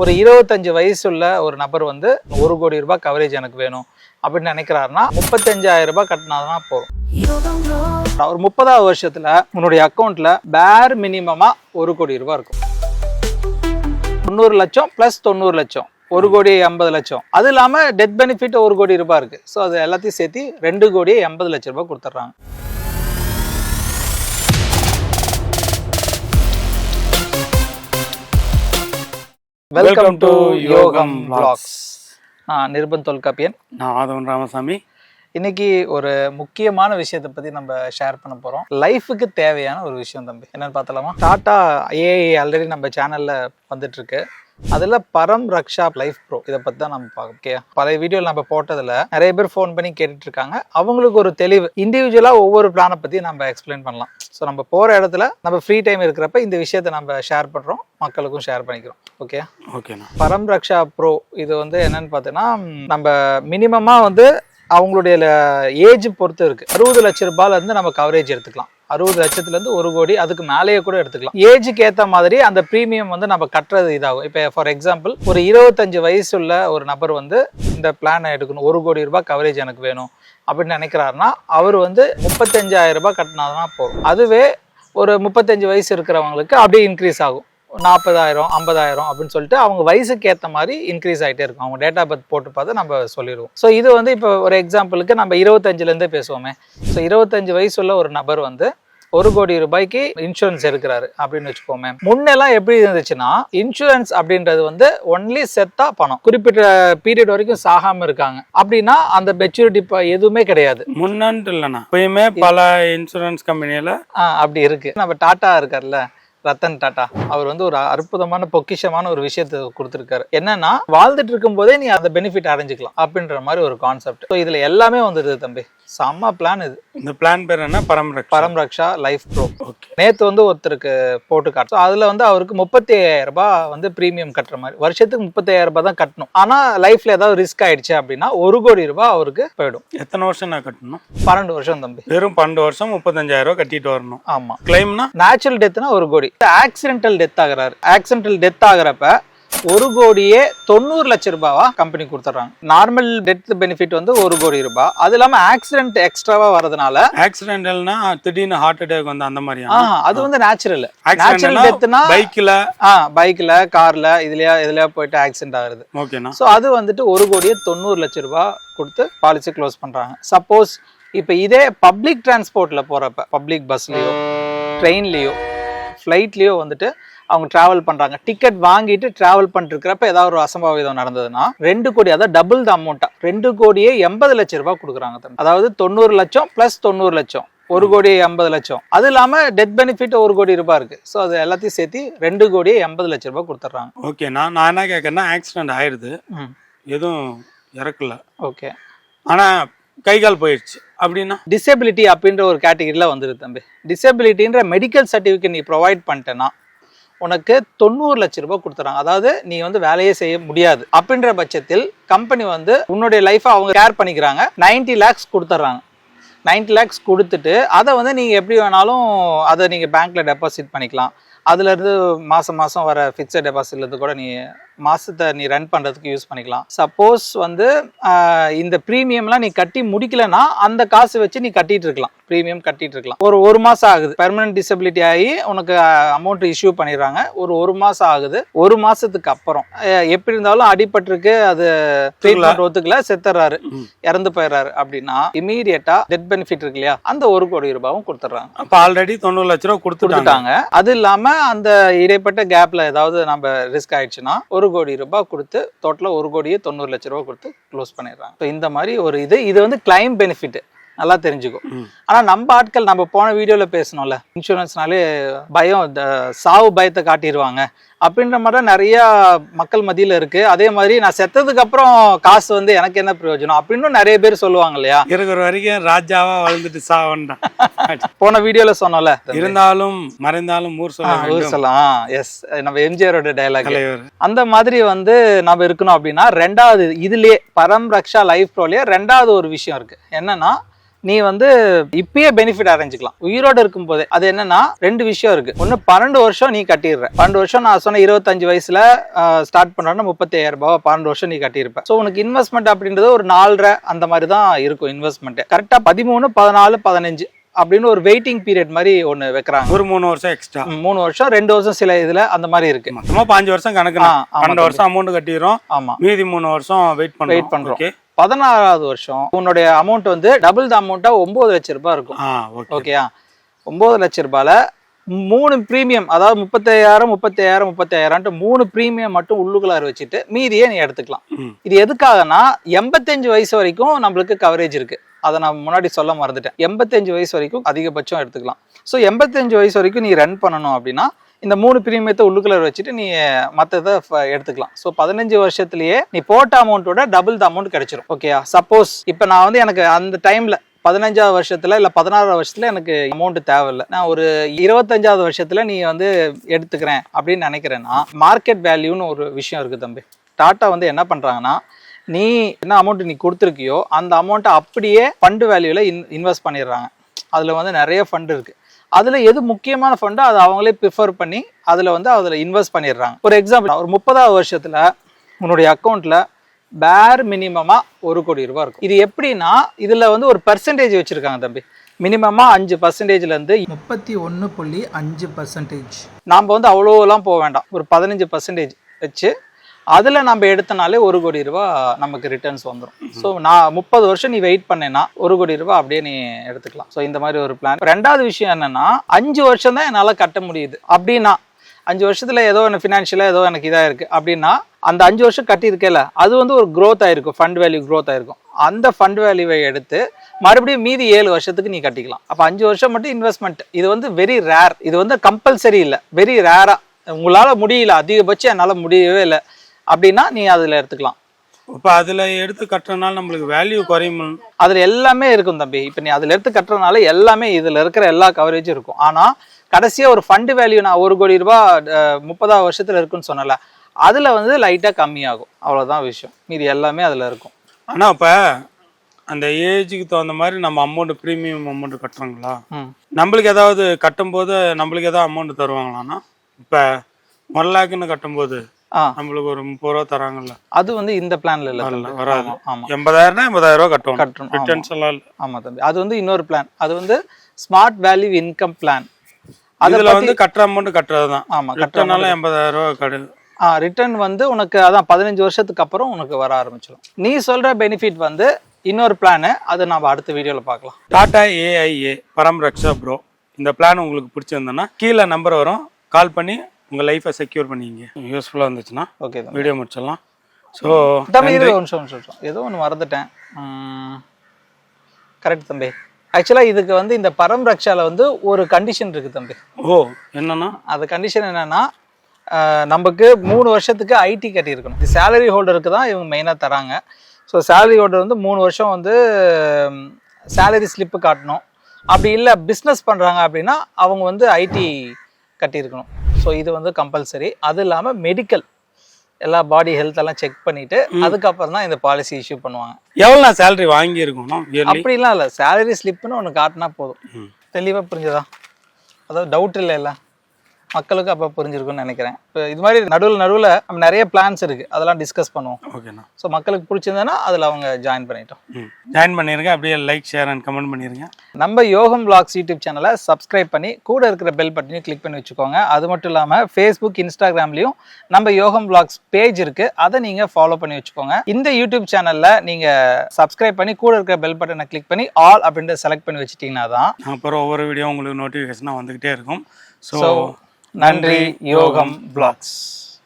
ஒரு இருபத்தஞ்சு வயசுள்ள ஒரு நபர் வந்து ஒரு கோடி ரூபாய் கவரேஜ் எனக்கு வேணும் அப்படின்னு நினைக்கிறாருன்னா முப்பத்தஞ்சாயிரம் ரூபாய் கட்டினாதான் போதும். ஒரு முப்பதாவது வருஷத்துல உன்னுடைய அக்கௌண்ட்ல பேர் மினிமமா ஒரு கோடி ரூபாய் இருக்கும். தொண்ணூறு லட்சம் பிளஸ் தொண்ணூறு லட்சம் ஒரு கோடி எண்பது லட்சம். அது இல்லாம டெத் பெனிஃபிட் ஒரு கோடி ரூபாய் இருக்கு. ஸோ அது எல்லாத்தையும் சேர்த்து ரெண்டு கோடி எண்பது லட்சம் ரூபாய் கொடுத்துட்றாங்க. Welcome to Yogam vlogs. நான் நிர்பன் தொல்காப்பியன். நான் ஆதவன் ராமசாமி. இன்னைக்கு ஒரு முக்கியமான விஷயத்தை பத்தி நம்ம ஷேர் பண்ண போறோம். லைஃபுக்கு தேவையான ஒரு விஷயம் தம்பி. என்னன்னு பார்த்தலாமா டாடா ஏஐ ஆல்ரெடி நம்ம சேனல்ல வந்துட்டு இருக்கு. அதுல பரம் ரக்ஷா லைஃப் ப்ரோ. இதை பத்தி தான் நம்ம பார்க்க ஓகே? பழைய வீடியோல நம்ம போட்டதுல நிறைய பேர் ஃபோன் பண்ணி கேட்டுட்டு இருக்காங்க அவங்களுக்கு ஒரு தெளிவு. இண்டிவிஜுவலா ஒவ்வொரு பிளானை பத்தி நம்ம எக்ஸ்பிளைன் பண்ணலாம். ஸோ நம்ம போற இடத்துல நம்ம ஃப்ரீ டைம் இருக்கிறப்ப இந்த விஷயத்தை நம்ம ஷேர் பண்றோம். மக்களுக்கும் ஷேர் பண்ணிக்கிறோம். ஓகே? ஓகேண்ணா பரம் ரக்ஷா ப்ரோ இது வந்து என்னன்னு பார்த்தீங்கன்னா நம்ம மினிமமா வந்து அவங்களுடைய ஏஜ் பொறுத்து இருக்கு. அறுபது லட்ச ரூபாயில இருந்து நம்ம கவரேஜ் எடுத்துக்கலாம். அறுபது லட்சத்துலேருந்து ஒரு கோடி அதுக்கு மேலேயே கூட எடுத்துக்கலாம். ஏஜுக்கு ஏற்ற மாதிரி அந்த ப்ரீமியம் வந்து நம்ம கட்டுறது இதாகும். இப்போ ஃபார் எக்ஸாம்பிள் ஒரு இருபத்தஞ்சு வயசுள்ள ஒரு நபர் வந்து இந்த பிளானை எடுக்கணும். ஒரு கோடி ரூபாய் கவரேஜ் எனக்கு வேணும் அப்படின்னு நினைக்கிறாருன்னா அவர் வந்து முப்பத்தஞ்சாயிரம் ரூபாய் கட்டினாதான் போகும் அதுவே ஒரு முப்பத்தஞ்சு வயசு இருக்கிறவங்களுக்கு அப்படியே இன்க்ரீஸ் ஆகும். நாற்பதாயிரம் ஐம்பதாயிரம் அப்படின்னு சொல்லிட்டு அவங்க வயசுக்கு ஏற்ற மாதிரி இன்க்ரீஸ் ஆகிட்டே இருக்கும். அவங்க டேட்டா பர்த் போட்டு பார்த்து நம்ம சொல்லிடுவோம். ஸோ இது வந்து இப்போ ஒரு எக்ஸாம்பிளுக்கு நம்ம இருபத்தஞ்சிலேருந்தே பேசுவோமே. ஸோ இருபத்தஞ்சு வயசுள்ள ஒரு நபர் வந்து ஒரு கோடி ரூபாய்க்கு இன்சூரன்ஸ் எடுக்கிறாரு அப்படின்னு வச்சுக்கோமே. முன்னெல்லாம் எப்படி இருந்துச்சுன்னா இன்சூரன்ஸ் அப்படின்றது வந்து ஒன்லி செத்தா பணம். குறிப்பிட்ட பீரியட் வரைக்கும் சாகாம இருக்காங்க. அப்படின்னா அந்த மெச்சூரிட்டி எதுவுமே கிடையாது. முன்னான்ட்டு இல்லைண்ணா. இப்பயுமே பல இன்சூரன்ஸ் கம்பெனியில் அப்படி இருக்கு. நம்ம டாட்டா இருக்கார்ல ரத்தன் டாட்டா. அவர் வந்து ஒரு அற்புதமான பொக்கிஷமான ஒரு விஷயத்தை கொடுத்துருக்காரு. என்னன்னா வாழ்ந்துட்டு இருக்கும் போதே நீ அந்த பெனிஃபிட் அடைஞ்சுக்கலாம் அப்படின்ற மாதிரி ஒரு கான்செப்ட் ஸோ இதுல எல்லாமே வந்துடுது தம்பி. செம்ம பிளான் இது. இந்த பிளான் பேர் என்ன? பரம்பரை பரம் ரக்ஷா லைஃப் ப்ரோ நேத்து வந்து ஒருத்தருக்கு போட்டு காட்டும் அதுல வந்து அவருக்கு முப்பத்தி ரூபாய் வந்து பிரீமியம் கட்டுற மாதிரி. வருஷத்துக்கு முப்பத்தி ஐயாயிரம் ரூபாய் தான் கட்டணும். ஆனா லைஃப்ல ஏதாவது ரிஸ்க் ஆயிடுச்சு அப்படின்னா ஒரு கோடி ரூபாய் அவருக்கு போயிடும். எத்தனை வருஷம் நான் கட்டணும்? பன்னெண்டு வருஷம் தம்பி. வெறும் பன்னெண்டு வருஷம் முப்பத்தஞ்சாயிரம் ரூபா கட்டிட்டு வரணும். ஆமா. கிளைம்னா நேச்சுரல் டெத்னா ஒரு கோடி. ஆக்சிடென்டல் டெத் ஆகுறாரு. ஆக்சிடென்டல் டெத் ஆகுறப்ப ஒரு கோடியே தொண்ணூறு லட்ச ரூபாவா கம்பெனி கொடுத்துட்றாங்க. நார்மல் டெத் பெனிஃபிட் வந்து ஒரு கோடி ரூபாய் அது இல்லாம ஆக்சிடென்ட் எக்ஸ்ட்ராவா வரதுனால ஆக்சிடென்டல்னா திடீர்னு ஹார்ட் அட்டாக் வந்து அந்த மாதிரியா? ஆஹ் அது வந்து நேச்சுரல் நேச்சுரல் டெத்னா பைக்கில் ஆ பைக்ல கார்ல இதுலயா இதுலயா போயிட்டு ஆக்சிடென்ட் ஆகுறது. ஓகேண்ணா ஸோ அது வந்துட்டு ஒரு கோடியே தொண்ணூறு லட்ச ரூபாய் கொடுத்து பாலிசி க்ளோஸ் பண்றாங்க. சப்போஸ் இப்போ இதே பப்ளிக் டிரான்ஸ்போர்ட்ல போறப்ப பப்ளிக் பஸ்லயோ ட்ரெயின்லயோ ஃப்ளைட்லயோ வந்துட்டு அவங்க டிராவல் பண்றாங்க. டிக்கெட் வாங்கிட்டு டிராவல் பண்ணிருக்கிறப்ப ஏதாவது ஒரு அசம்பாவிதம் நடந்ததுன்னா ரெண்டு கோடி அதாவது டபுள் த அமௌண்ட்டா ரெண்டு கோடியே எண்பது லட்ச ரூபாய் கொடுக்குறாங்க. அதாவது தொண்ணூறு லட்சம் பிளஸ் தொண்ணூறு லட்சம். ஒரு கோடி எண்பது லட்சம். அது இல்லாம டெத் பெனிஃபிட் ஒரு கோடி ரூபாய் இருக்கு. ஸோ அது எல்லாத்தையும் சேர்த்து ரெண்டு கோடியே எண்பது லட்ச ரூபாய் கொடுத்துட்றாங்க. ஓகேண்ணா நான் என்ன கேட்கறேன்னா ஆக்சிடென்ட் ஆயிடுது. எதுவும் இறக்கல. ஓகே ஆனால் கை கால் போயிடுச்சு அப்படின்னா? டிசபிலிட்டி அப்படின்ற ஒரு கேட்டகரியில் வந்துடுது தம்பி. டிசபிலிட்டின்ற மெடிக்கல் சர்டிஃபிகேட் நீ ப்ரொவைட் பண்ணிட்டேன்னா உனக்கு தொண்ணூறு லட்ச ரூபாய் கொடுத்துறாங்க. அதாவது நீ வந்து வேலையே செய்ய முடியாது. அப்படின்ற பட்சத்தில் கம்பெனி வந்து உன்னுடைய லைஃப்பை அவங்க கேர் பண்ணிக்கிறாங்க. 90 லேக்ஸ் கொடுத்துட்றாங்க 90 லேக்ஸ் கொடுத்துட்டு அதை வந்து நீங்கள் எப்படி வேணாலும் அதை நீங்கள் பேங்க்கில் டெபாசிட் பண்ணிக்கலாம். அதுலேருந்து மாதம் மாதம் வர ஃபிக்ஸட் டெபாசிட்லேருந்து கூட நீ மாதத்தை நீ ரன் பண்ணுறதுக்கு யூஸ் பண்ணிக்கலாம். சப்போஸ் வந்து இந்த ப்ரீமியம்லாம் நீ கட்டி முடிக்கலன்னா அந்த காசு வச்சு நீ கட்டிட்டு இருக்கலாம். ப்ரீமியம் கட்டிட்டு இருக்கலாம். ஒரு ஒரு மாதம் ஆகுது. பெர்மனன்ட் டிசபிலிட்டி ஆகி உனக்கு அமௌண்ட் இஷ்யூ பண்ணிடுறாங்க. ஒரு ஒரு மாதம் ஆகுது. ஒரு மாதத்துக்கு அப்புறம் எப்படி இருந்தாலும் அடிபட்டிருக்கு அது ட்ரீட்மெண்ட் ஒத்துக்கல. செத்துறாரு. இறந்து போயிடுறாரு அப்படின்னா இமீடியட்டா டெத் பெனிஃபிட் இருக்கு இல்லையா அந்த ஒரு கோடி ரூபாயும் கொடுத்துட்றாங்க. அப்போ ஆல்ரெடி தொண்ணூறு லட்ச ரூபா கொடுத்துட்டாங்க. கொடுத்துட்டாங்க. அது இல்லாம அந்த இடைப்பட்ட கேப்ல ஏதாவது நம்ம ரிஸ்க் ஆயிடுச்சுன்னா ஒரு ஒரு கோடி ரூபாய் கொடுத்து டோட்டலாக ஒரு கோடியே தொண்ணூறு லட்ச ரூபா கொடுத்து க்ளோஸ் பண்ணிடுறாங்க. ஸோ இந்த மாதிரி ஒரு இது இது வந்து கிளைம் பெனிஃபிட் நல்லா தெரிஞ்சுக்கோ ம். ஆனா நம்ம ஆட்கள் நம்ம போன வீடியோல பேசணும்ல இன்சூரன்ஸ்னாலே பயம் சாவு பயத்தை காட்டிடுவாங்க அப்படின்ற மாதிரி நிறைய மக்கள் மத்தியில இருக்கு. அதே மாதிரி நான் செத்ததுக்கு அப்புறம் காசு வந்து எனக்கு என்ன பிரயோஜனம் அப்படின்னு நிறைய பேர் சொல்லுவாங்க இல்லையா? இருக்கிற வரைக்கும் ராஜாவா வளர்ந்துட்டு சாவன்டான் போன வீடியோல சொன்னோம்ல. இருந்தாலும் மறைந்தாலும் ஊர் சொல்ல ஊர் சொல்லலாம் எஸ் நம்ம எம்ஜிஆரோட டைலாக் அந்த மாதிரி வந்து நம்ம இருக்கணும் அப்படின்னா ரெண்டாவது இதுலயே பரம் ரக்ஷா லைஃப் ப்ரோலயே ரெண்டாவது ஒரு விஷயம் இருக்கு. என்னன்னா நீ வந்து இப்பயே பெனிஃபிட் அடைஞ்சிக்கலாம். உயிரோட இருக்கும் போதே அது என்னன்னா ரெண்டு விஷயம் இருக்கு. ஒன்று பன்னெண்டு வருஷம் நீ கட்டிடுற. பன்னெண்டு வருஷம் நான் சொன்ன இருபத்தஞ்சு வயசுல ஸ்டார்ட் பண்றேன்னா முப்பத்தி ஐயாயிரம் ரூபாய் பன்னெண்டு வருஷம் நீ கட்டியிருப்ப. ஸோ உனக்கு இன்வெஸ்ட்மெண்ட் அப்படின்றது ஒரு நாலரை அந்த மாதிரி தான் இருக்கும் இன்வெஸ்ட்மெண்ட் கரெக்டா பதிமூணு பதினாலு பதினஞ்சு அப்படின்னு ஒரு வெயிட்டிங் பீரியட் மாதிரி ஒன்று வைக்கிறாங்க. ஒரு மூணு வருஷம் எக்ஸ்ட்ரா மூணு வருஷம் ரெண்டு வருஷம் சில இதுல அந்த மாதிரி இருக்கு. மொத்தமா பாஞ்சு வருஷம் கணக்கு பன்னெண்டு வருஷம் அமௌண்ட் கட்டிடுறோம். ஆமா. மீதி மூணு வருஷம் வெயிட் பண்ணுறோம். Wait பண்றோம். பதினாறாவது வருஷம் உன்னுடைய அமௌண்ட் வந்து டபுள் த அமௌண்ட்டா ஒன்பது லட்சம் ரூபாய் இருக்கும். ஓகேயா ஒன்பது லட்ச ரூபாயில மூணு ப்ரீமியம் அதாவது முப்பத்தாயிரம் முப்பத்தாயிரம் முப்பத்தாயிரம்ட்டு மூணு ப்ரீமியம் மட்டும் உள்ளுக்குள்ளார வச்சுட்டு மீதியே நீ எடுத்துக்கலாம். இது எதுக்காகனா எண்பத்தஞ்சு வயசு வரைக்கும் நம்மளுக்கு கவரேஜ் இருக்கு. அதை நான் முன்னாடி சொல்ல மறந்துட்டேன். எண்பத்தஞ்சு வயசு வரைக்கும் அதிகபட்சம் எடுத்துக்கலாம். ஸோ எண்பத்தஞ்சு வயசு வரைக்கும் நீ ரன் பண்ணணும் அப்படின்னா இந்த மூணு பிரீமியத்தை உள்ளுக்குள்ள வச்சுட்டு நீ மற்றதை எடுத்துக்கலாம். ஸோ பதினஞ்சு வருஷத்துலயே நீ போட்ட அமௌண்ட்டோட டபுள் த அமௌண்ட் கிடைச்சிரும். ஓகேயா சப்போஸ் இப்போ நான் வந்து எனக்கு அந்த டைம்ல பதினஞ்சாவது வருஷத்துல இல்ல பதினாறாவது வருஷத்துல எனக்கு அமௌண்ட் தேவையில்லை. நான் ஒரு இருபத்தஞ்சாவது வருஷத்துல நீ வந்து எடுத்துக்கிறேன் அப்படின்னு நினைக்கிறேன்னா மார்க்கெட் வேல்யூன்னு ஒரு விஷயம் இருக்கு தம்பி. டாட்டா வந்து என்ன பண்றாங்கன்னா நீ என்ன அமௌண்ட் நீ கொடுத்துருக்கியோ அந்த அமௌண்ட்டை அப்படியே ஃபண்டு வேல்யூல இன் இன்வெஸ்ட் பண்ணிடுறாங்க. அதுல வந்து நிறைய ஃபண்ட் இருக்கு. அதுல எது முக்கியமான ஃபண்டோ அதை அவங்களே ப்ரிஃபர் பண்ணி அதுல வந்து அதுல இன்வெஸ்ட் பண்ணிடுறாங்க. ஒரு எக்ஸாம்பிள் ஒரு முப்பதாவது வருஷத்துல உன்னுடைய அக்கௌண்ட்ல பேர் மினிமமா ஒரு கோடி ரூபாய் இருக்கும். இது எப்படின்னா இதுல வந்து ஒரு பர்சன்டேஜ் வச்சிருக்காங்க தம்பி. மினிமமா அஞ்சு பர்சன்டேஜ்ல இருந்து முப்பத்தி ஒன்று புள்ளி அஞ்சு பர்சன்டேஜ் நாம் வந்து அவ்வளோலாம் போக வேண்டாம். ஒரு பதினஞ்சு பர்சன்டேஜ் வச்சு அதில் நம்ம எடுத்தனாலே ஒரு கோடி ரூபா நமக்கு ரிட்டர்ன்ஸ் வந்துடும் ஸோ நான் முப்பது வருஷம் நீ வெயிட் பண்ணேன்னா ஒரு கோடி ரூபா அப்படியே நீ எடுத்துக்கலாம். ஸோ இந்த மாதிரி ஒரு பிளான் ரெண்டாவது விஷயம் என்னென்னா அஞ்சு வருஷம் தான் என்னால் கட்ட முடியுது. அப்படின்னா அஞ்சு வருஷத்தில் ஏதோ எனக்கு ஃபினான்ஷியலாக ஏதோ எனக்கு இதாக இருக்குது அப்படின்னா அந்த அஞ்சு வருஷம் கட்டியிருக்கேல அது வந்து ஒரு க்ரோத் ஆயிருக்கும். ஃபண்ட் வேல்யூ க்ரோத் ஆயிருக்கும். அந்த ஃபண்ட் வேல்யூவை எடுத்து மறுபடியும் மீதி ஏழு வருஷத்துக்கு நீ கட்டிக்கலாம். அப்போ அஞ்சு வருஷம் மட்டும் இன்வெஸ்ட்மெண்ட் இது வந்து வெரி ரேர் இது வந்து கம்பல்சரி இல்லை. வெரி ரேராக உங்களால் முடியல. அதிகபட்சம் என்னால் முடியவே இல்லை. அப்படின்னா நீ அதுல எடுத்துக்கலாம். இப்போ அதுல எடுத்து கட்டுறதுனால நம்மளுக்கு வேல்யூ குறையும். அதுல எல்லாமே இருக்கும் தம்பி. இப்போ நீ அதுல எடுத்து கட்டுறதுனால எல்லாமே இதுல இருக்கிற எல்லா கவரேஜும் இருக்கும். ஆனா கடைசியா ஒரு ஃபண்டு வேல்யூ நான் ஒரு கோடி அஹ், முப்பதாவது வருஷத்துல இருக்குன்னு சொன்னல அதுல வந்து லைட்டா கம்மியாகும். அவ்வளவுதான் விஷயம். மீதி எல்லாமே அதுல இருக்கும். ஆனா இப்ப அந்த ஏஜுக்கு தகுந்த மாதிரி நம்ம அமௌண்ட் ப்ரீமியம் அமௌண்ட் கட்டுறாங்களா? நம்மளுக்கு ஏதாவது கட்டும்போது நம்மளுக்கு ஏதாவது அமௌண்ட் தருவாங்களான்னா இப்போ ஒன் லேக்குன்னு கட்டும்போது நம்மளுக்கு ஒரு முப்பது ரூபா தராங்கல்ல. அது வந்து இந்த பிளான்ல இல்ல. வராது. ஆமா, எண்பதாயிரம்னா எண்பதாயிரம் ரூபா கட்டணும். கட்டணும். ரிட்டர்ன்ஸ் எல்லாம் இல்ல. ஆமா தம்பி. அது வந்து இன்னொரு பிளான் அது வந்து ஸ்மார்ட் வேல்யூ இன்கம் பிளான் அதுல வந்து கட்டுற அமௌண்ட் கட்டுறது தான் ஆமா கட்டுற கட்டுறதுனால எண்பதாயிரம் ரூபா கடு ஆ ரிட்டர்ன் வந்து உனக்கு அதான் பதினஞ்சு வருஷத்துக்கு அப்புறம் உனக்கு வர ஆரம்பிச்சிடும் நீ சொல்ற பெனிஃபிட் வந்து இன்னொரு பிளானு அது நம்ம அடுத்த வீடியோல பார்க்கலாம். டாடா ஏஐஏ பரம் ரக்ஷா ப்ரோ இந்த பிளான் உங்களுக்கு பிடிச்சிருந்ததுன்னா கீழே நம்பர் வரும். கால் பண்ணி உங்கள் லைஃப்பை செக்யூர் பண்ணிங்க யூஸ்ஃபுல்லாக இருந்துச்சுன்னா ஓகே தம்பி. வீடியோ முடிச்சிடலாம். ஸோ தம்பி இரு ஒரு நிமிஷம் நிமிஷம் ஏதோ ஒன்று மறந்துட்டேன். கரெக்ட் தம்பி. ஆக்சுவலாக இதுக்கு வந்து இந்த பரம் ரக்ஷால வந்து ஒரு கண்டிஷன் இருக்கு தம்பி. ஓ என்னன்னா? அந்த கண்டிஷன் என்னன்னா நமக்கு மூணு வருஷத்துக்கு ஐடி கட்டியிருக்கணும். இது சேலரி ஹோல்டருக்கு தான் இவங்க மெயினாக தராங்க. ஸோ சேலரி ஹோல்டர் வந்து மூணு வருஷம் வந்து சேலரி ஸ்லிப்பு காட்டணும். அப்படி இல்லை பிஸ்னஸ் பண்ணுறாங்க அப்படின்னா அவங்க வந்து ஐடி கட்டியிருக்கணும். ஸோ இது வந்து கம்பல்சரி அது இல்லாமல் மெடிக்கல் எல்லா பாடி ஹெல்த் எல்லாம் செக் பண்ணிட்டு அதுக்கப்புறம் தான் இந்த பாலிசி இஷ்யூ பண்ணுவாங்க. எவ்வளோ நான் சேலரி வாங்கியிருக்கணும் இயர்லி அப்படிலாம் இல்லை. சேலரி ஸ்லிப்னு ஒன்று காட்டினா போதும். தெளிவாக புரிஞ்சதா? அதாவது டவுட் இல்லை. இல்லை மக்களுக்கு அப்போ புரிஞ்சிருக்கும்னு நினைக்கிறேன். இப்போ இது மாதிரி நடுவில் நடுவில் நம்ம நிறைய பிளான்ஸ் இருக்குது அதெல்லாம் டிஸ்கஸ் பண்ணுவோம். ஓகேண்ணா. ஸோ மக்களுக்கு பிடிச்சிருந்ததுன்னா அதில் அவங்க ஜாயின் பண்ணிட்டோம். ஜாயின் பண்ணிருங்க. அப்படியே லைக் ஷேர் அண்ட் கமெண்ட் பண்ணிருங்க. நம்ம யோகம் பிளாக்ஸ் யூடியூப் சேனலை சப்ஸ்கிரைப் பண்ணி கூட இருக்கிற பெல் பட்டனையும் கிளிக் பண்ணி வச்சுக்கோங்க. அது மட்டும் இல்லாமல் ஃபேஸ்புக் இன்ஸ்டாகிராம்லேயும் நம்ம யோகம் பிளாக்ஸ் பேஜ் இருக்குது அதை நீங்கள் ஃபாலோ பண்ணி வச்சுக்கோங்க. இந்த யூடியூப் சேனலில் நீங்கள் சப்ஸ்கிரைப் பண்ணி கூட இருக்கிற பெல் பட்டனை கிளிக் பண்ணி ஆல் அப்படின்றத செலக்ட் பண்ணி வச்சிட்டிங்கன்னா தான் அப்புறம் ஒவ்வொரு வீடியோ உங்களுக்கு நோட்டிஃபிகேஷனாக வந்துக்கிட்டே இருக்கும். ஸோ நன்றி. யோகம் பிளாக்ஸ்.